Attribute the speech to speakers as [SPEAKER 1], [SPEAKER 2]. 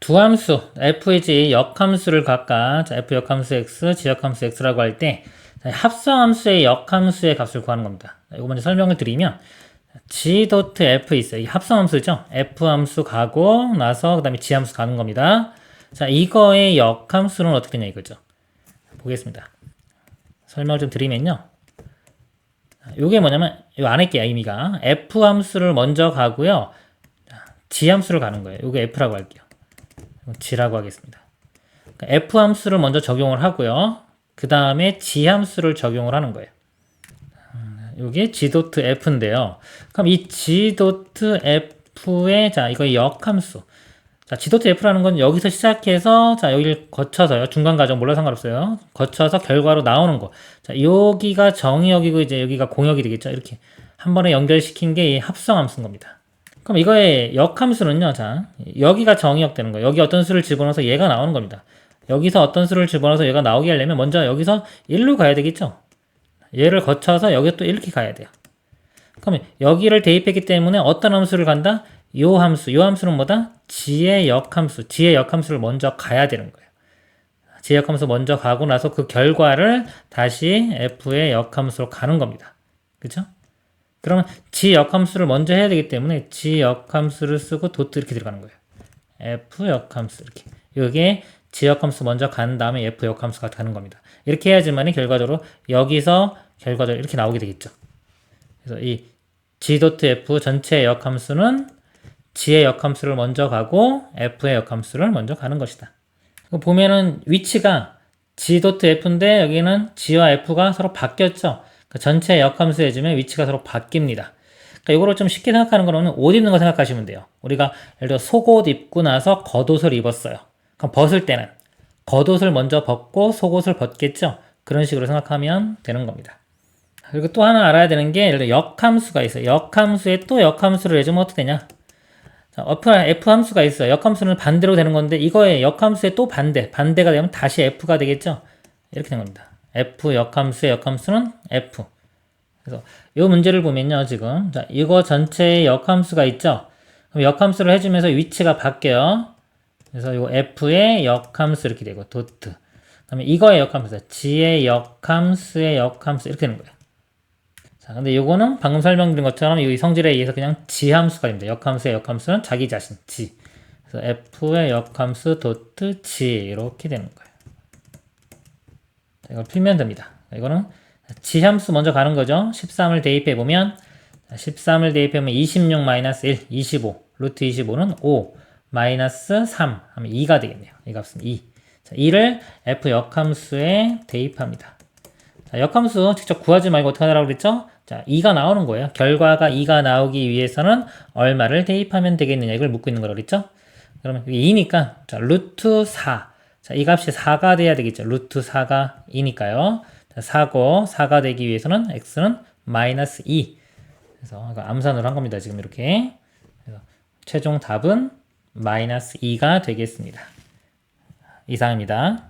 [SPEAKER 1] 두 함수 f의 역함수를 각각 자, f 역함수 x, g 역함수 x라고 할 때 합성함수의 역함수의 값을 구하는 겁니다. 자, 이거 먼저 설명을 드리면 g 도트 f 있어요. 이 합성함수죠. f 함수 가고 나서 그다음에 g 함수 가는 겁니다. 자, 이거의 역함수는 어떻게 되냐 이거죠. 보겠습니다. 설명을 좀 드리면요. 이게 뭐냐면 이 안에 게 의미가 f 함수를 먼저 가고요. g 함수를 가는 거예요. 이게 f라고 할게요. G라고 하겠습니다. 그러니까 f 함수를 먼저 적용을 하고요. 그 다음에 g 함수를 적용을 하는 거예요. 이게 g 도트 f인데요. 그럼 이 g 도트 f의 자 이거 역함수. 자 g 도트 f라는 건 여기서 시작해서 자 여기를 거쳐서요. 중간 과정 몰라 상관없어요. 거쳐서 결과로 나오는 거. 자 여기가 정의역이고 이제 여기가 공역이 되겠죠. 이렇게 한 번에 연결시킨 게 이 합성함수인 겁니다. 그럼 이거의 역함수는요. 자 여기가 정의역 되는 거예요. 여기 어떤 수를 집어넣어서 얘가 나오는 겁니다. 여기서 어떤 수를 집어넣어서 얘가 나오게 하려면 먼저 여기서 1로 가야 되겠죠. 얘를 거쳐서 여기 또 이렇게 가야 돼요. 그러면 여기를 대입했기 때문에 어떤 함수를 간다? 요 함수, 요 함수는 뭐다? g의 역함수, g의 역함수를 먼저 가야 되는 거예요. g의 역함수 먼저 가고 나서 그 결과를 다시 f의 역함수로 가는 겁니다. 그죠? 그러면 g 역함수를 먼저 해야 되기 때문에 g 역함수를 쓰고 도트 이렇게 들어가는 거예요. f 역함수 이렇게. 여기에 g 역함수 먼저 간 다음에 f 역함수가 가는 겁니다. 이렇게 해야지만이 결과적으로 여기서 결과적으로 이렇게 나오게 되겠죠. 그래서 이 g 도트 f 전체의 역함수는 g의 역함수를 먼저 가고 f의 역함수를 먼저 가는 것이다. 보면은 위치가 g 도트 f인데 여기는 g와 f가 서로 바뀌었죠. 그러니까 전체 역함수 해주면 위치가 서로 바뀝니다. 그러니까 이거를 좀 쉽게 생각하는 거는 옷 입는 거 생각하시면 돼요. 우리가 예를 들어 속옷 입고 나서 겉옷을 입었어요. 그럼 벗을 때는 겉옷을 먼저 벗고 속옷을 벗겠죠. 그런 식으로 생각하면 되는 겁니다. 그리고 또 하나 알아야 되는 게 예를 들어 역함수가 있어요. 역함수에 또 역함수를 해주면 어떻게 되냐? 자, F 함수가 있어요. 역함수는 반대로 되는 건데 이거의 역함수에 또 반대, 반대가 되면 다시 F가 되겠죠? 이렇게 된 겁니다. F 역함수의 역함수는 F. 그래서 이 문제를 보면요, 지금 자 이거 전체의 역함수가 있죠. 그럼 역함수를 해주면서 위치가 바뀌어요. 그래서 이 F의 역함수 이렇게 되고 도트. 그다음에 이거의 역함수, G의 역함수의 역함수 이렇게 되는 거예요. 자, 근데 요거는 방금 설명드린 것처럼 이 성질에 의해서 그냥 G 함수가 됩니다. 역함수의 역함수는 자기 자신 G. 그래서 F의 역함수 도트 G 이렇게 되는 거예요. 자, 이걸 풀면 됩니다. 이거는 G 함수 먼저 가는 거죠. 13을 대입해 보면 13을 대입해 보면 26 마이너스 1, 25. 루트 25는 5 마이너스 3 하면 2가 되겠네요. 이 값은 2. 자, 2를 F 역함수에 대입합니다. 자, 역함수 직접 구하지 말고 어떻게 하라고 그랬죠? 자, 2가 나오는 거예요. 결과가 2가 나오기 위해서는 얼마를 대입하면 되겠느냐 이걸 묻고 있는 거라고 그랬죠? 그러면 이게 2니까 자, 루트 4. 자, 이 값이 4가 돼야 되겠죠. 루트 4가 2니까요. 자, 4고 4가 되기 위해서는 x는 마이너스 2. 그래서 암산으로 한 겁니다. 지금 이렇게. 그래서 최종 답은 마이너스 2가 되겠습니다. 이상입니다.